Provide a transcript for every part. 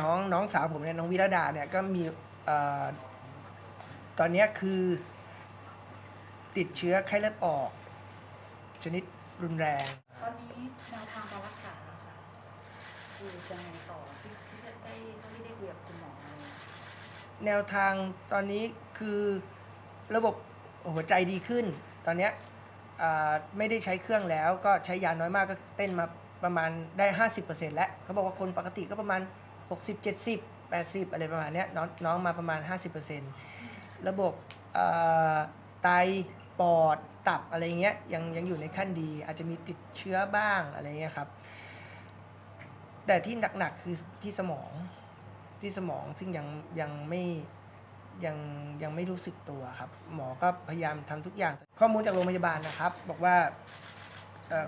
น้องน้องสาวผมเนี่ยน้องวิรดาเนี่ยก็มีเอ่อตอนเนี้ยคือติดเชื้อไข้เลือดออก ชนิดรุนแรง ตอนนี้แนวทางการรักษาค่ะคือจะไงต่อที่ที่ได้ได้เท่าที่ได้คุยกับคุณหมออะไรอย่างเงี้ยแนวทางตอนนี้คือระบบหัวใจดีขึ้น ตอนเนี้ยอ่าไม่ได้ใช้เครื่องแล้วก็ใช้ยาน้อยมากก็เต้นมาประมาณได้ 50%แล้วเขาบอกว่าคนปกติก็ประมาณ 60 70 80 อะไรประมาณเนี้ยน้องน้องมาประมาณ 50%ระบบอ่าไตปอดตับอะไรเงี้ยยังยังอยู่ในขั้นดี อาจจะมีติดเชื้อบ้างอะไรเงี้ยครับ แต่ที่หนักๆคือที่สมองที่สมองซึ่งยังยังไม่ยังยังไม่รู้สึกตัวครับ หมอก็พยายามทำทุกอย่าง ข้อมูลจากโรงพยาบาลนะครับ บอกว่า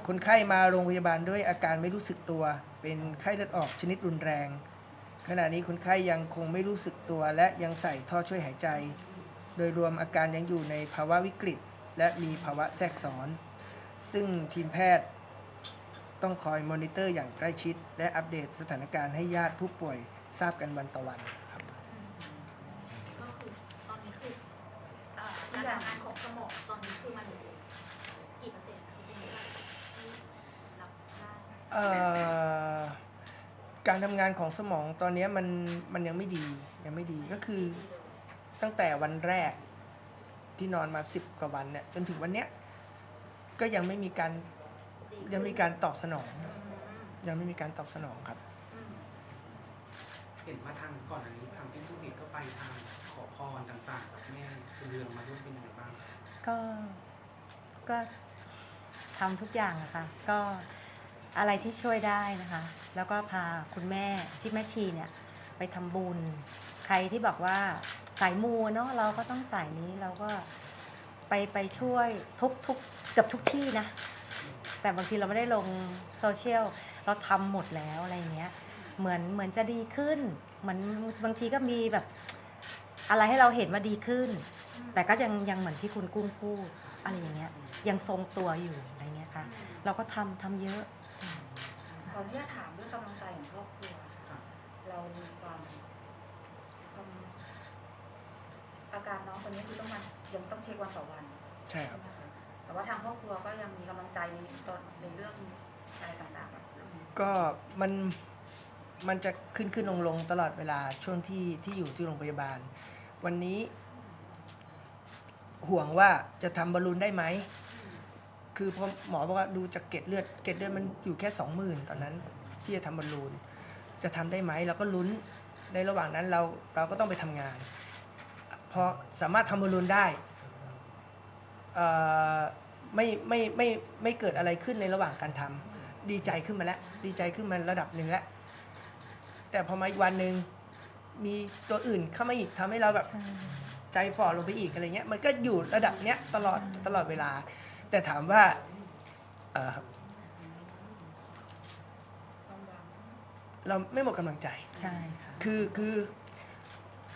คนไข้มาโรงพยาบาลด้วยอาการไม่รู้สึกตัว เป็นไข้เลือดออกชนิดรุนแรง ขณะนี้คนไข้ยังคงไม่รู้สึกตัวและยังใส่ท่อช่วยหายใจ โดยรวมอาการยังอยู่ในภาวะวิกฤต และมีภาวะแทรกซ้อน ซึ่งทีมแพทย์ต้องคอยมอนิเตอร์อย่างใกล้ชิด และอัปเดตสถานการณ์ให้ญาติผู้ป่วยทราบกันวันต่อวันครับก็คือตอนนี้คือเอ่อการทำงานของสมองตอนนี้คือมันกี่เปอร์เซ็นต์คะที่เป็นแบบที่รับได้เอ่อ การทำงานของสมองตอนเนี้ยมันมันยังไม่ดียังไม่ดีก็คือตั้งแต่วันแรกที่นอนมาสิบกว่าวันเนี่ยจนถึงวันเนี้ยก็ยังไม่มีการดีขึ้นยังมีการตอบสนองอืมยังไม่มีการตอบสนองครับอืมเห็นว่าทางก่อนอันนี้ทางพี่ผู้บิดก็ไปทางขอพรต่างๆกับแม่คุณเรืองมาด้วยเป็นยังไงบ้าง ก็ก็ทำทุกอย่างนะคะก็ อะไรที่ช่วยได้นะคะ แล้วก็พาคุณแม่ที่แม่ชีเนี่ยไปทำบุญ ใครที่บอกว่าสายมูเนาะเราก็ต้องสายนี้เราก็ไปไปช่วยทุกทุกเกือบทุกที่นะ แต่บางทีเราไม่ได้ลงโซเชียลเราทำหมดแล้วอะไรอย่างเงี้ยเหมือนเหมือนจะดีขึ้นเหมือนบางทีก็มีแบบอะไรให้เราเห็นว่าดีขึ้น แต่ก็ยังยังเหมือนที่คุณกุ้งพูดอะไรอย่างเงี้ยยังทรงตัวอยู่อะไรเงี้ยค่ะ เราก็ทำทำเยอะ ขออนุญาตถามเรื่องกำลังใจของครอบครัวค่ะเรามีความความอาการน้องคนนี้คือต้องมายังต้องเช็ควันต่อวันใช่ครับ ใช่ไหมคะแต่ว่าทางครอบครัวก็ยังมีกำลังใจในตอนในเรื่องอะไรต่างๆแบบอืมก็มันมันจะขึ้นขึ้นลงลงตลอดเวลาช่วงที่ที่อยู่ที่โรงพยาบาล วันนี้ ห่วงว่าจะทำบอลลูนได้ไหม คือพอหมอบอกว่าดูจากเกล็ดเลือดเกล็ดเลือดมันอยู่แค่สองหมื่นตอนนั้นที่จะทำบอลลูน จะทำได้ไหมเราก็ลุ้นในระหว่างนั้นเราเราก็ต้องไปทำงาน พอสามารถทำบอลลูนได้เอ่อไม่ไม่ไม่ไม่เกิดอะไรขึ้นในระหว่างการทำดีใจขึ้นมาแล้ว ดีใจขึ้นมาระดับหนึ่งแล้ว แต่พอมาอีกวันหนึ่งมีตัวอื่นเข้ามาอีกทำให้เราแบบ ใช่ ใจฝ่อลงไปอีกอะไรเงี้ยมันก็อยู่ระดับเนี้ยตลอดใช่ ตลอดเวลา แต่ถามว่าเอ่อความหวังเราไม่หมดกำลังใจ ใช่ค่ะ คือคือ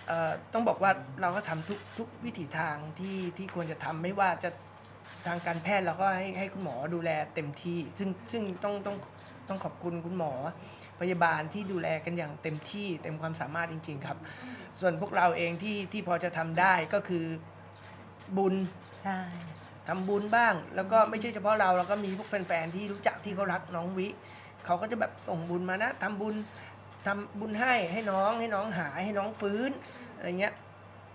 เอ่อต้องบอกว่าเราก็ทำทุกทุกวิถีทางที่ที่ควรจะทำไม่ว่าจะทางการแพทย์เราก็ให้ให้คุณหมอดูแลเต็มที่ ซึ่งซึ่งต้องต้องต้องขอบคุณคุณหมอพยาบาลที่ดูแลกันอย่างเต็มที่เต็มความสามารถจริง ๆ ครับ ส่วนพวกเราเองที่ที่พอจะทำได้ก็คือบุญใช่ ทำบุญบ้าง แล้วก็ไม่ใช่เฉพาะเราเราก็มีพวกแฟนๆที่รู้จักที่เขารักน้องวิเขาก็จะแบบส่งบุญมานะทำบุญทำบุญให้ให้น้องให้น้องหายให้น้องฟื้นอะไรเงี้ย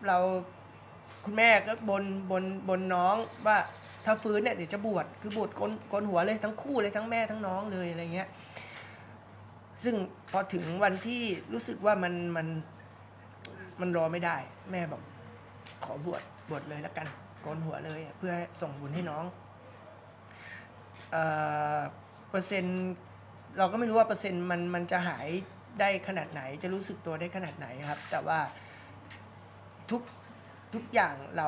เราคุณแม่ก็บนบนบนน้องว่าถ้าฟื้นเนี่ยเดี๋ยวจะบวชคือบวชกนกนหัวเลยทั้งคู่เลยทั้งแม่ทั้งน้องเลยอะไรเงี้ยซึ่งพอถึงวันที่รู้สึกว่ามันมันมันรอไม่ได้ แม่บอกขอบวชบวชเลยแล้วกัน กนหัวเลยเพื่อส่งบุญให้น้องเอ่อเปอร์เซ็นต์เราก็ไม่รู้ว่าเปอร์เซ็นต์มันมันจะหายได้ขนาดไหน จะรู้สึกตัวได้ขนาดไหนครับ แต่ว่าทุกทุกอย่างเรา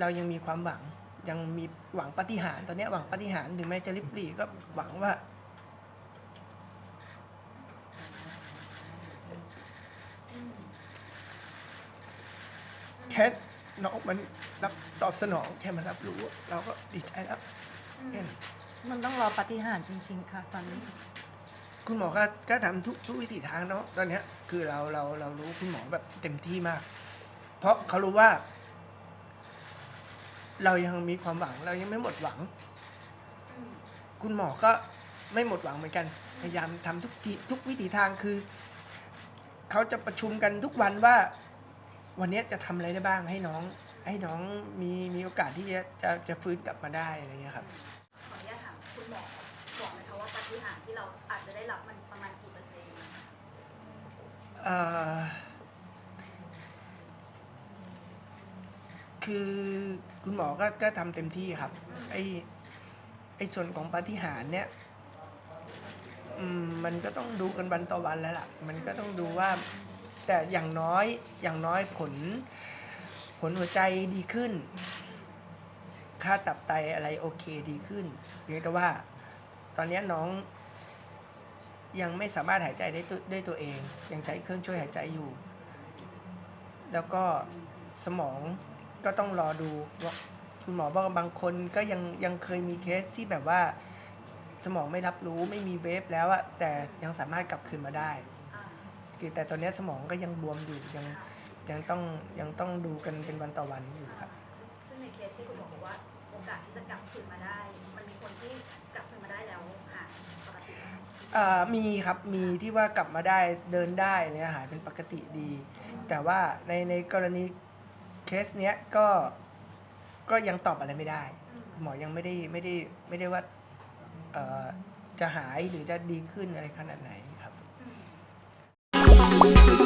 เรายังมีความหวัง ยังมีหวังปฏิหารตอนนี้หวังปฏิหารถึงแม้จะริบหรี่ก็หวังว่าแค่ น้องมันรับตอบสนองแค่มันรับรู้ เราก็ดีใจแล้วเห็นมันต้องรอปฏิหารย์จริง ๆ ค่ะตอนนี้ คุณหมอก็ก็ทำทุกทุกวิถีทางเนาะตอนเนี้ย คือเราเราเรารู้คุณหมอแบบเต็มที่มาก เพราะเขารู้ว่า เรายังมีความหวังเรายังไม่หมดหวังอืมคุณหมอก็ไม่หมดหวังเหมือนกัน พยายามทำทุกทีทุกวิถีทางคือ เขาจะประชุมกันทุกวันว่า วันนี้จะทำอะไรได้บ้างให้น้อง ให้น้องมีมีโอกาสที่จะจะจะฟื้นกลับมาได้อะไรเงี้ยครับขออนุญาตถามคุณหมอบอกไหมคะว่าปาฏิหาริย์ที่เราอาจจะได้รับมันประมาณกี่เปอร์เซ็นต์เอ่อคือคุณหมอก็ก็ทำเต็มที่ครับไอไอส่วนของปาฏิหาริย์เนี่ยอืมมันก็ต้องดูกันวันต่อวันแล้วล่ะ มันก็ต้องดูว่า แต่อย่างน้อยอย่างน้อยผล ผลหัวใจดีขึ้น ค่าตับไตอะไรโอเคดีขึ้นเพียงแต่ว่า ตอนนี้น้อง ยังไม่สามารถหายใจได้ตัวด้วยตัวเอง ยังใช้เครื่องช่วยหายใจอยู่ แล้วก็สมองก็ต้องรอดูว่าคุณหมอบอกบางคนก็ยังยังเคยมีเคสที่แบบว่า สมองไม่รับรู้ไม่มีเวฟแล้วอะแต่ยังสามารถกลับคืนมาได้ คือแต่ตอนเนี้ยสมองก็ยังบวมอยู่ยังค่ะยังต้องยังต้องดูกันเป็นวันต่อวันอยู่ครับ ซึ่งซึ่งในเคสที่คุณหมอบอกว่าโอกาสที่จะกลับคืนมาได้ มันมีคนที่กลับคืนมาได้แล้วหายปกติไหมคะเอ่อมีครับมีที่ว่ากลับมาได้เดินได้เนี่ยหายเป็นปกติดี แต่ว่าในในกรณีเคสเนี้ยก็ก็ยังตอบอะไรไม่ได้อืมคุณหมอยังไม่ได้ไม่ได้ไม่ได้ว่าเอ่อจะหายหรือจะดีขึ้นอะไรขนาดไหน Thank you.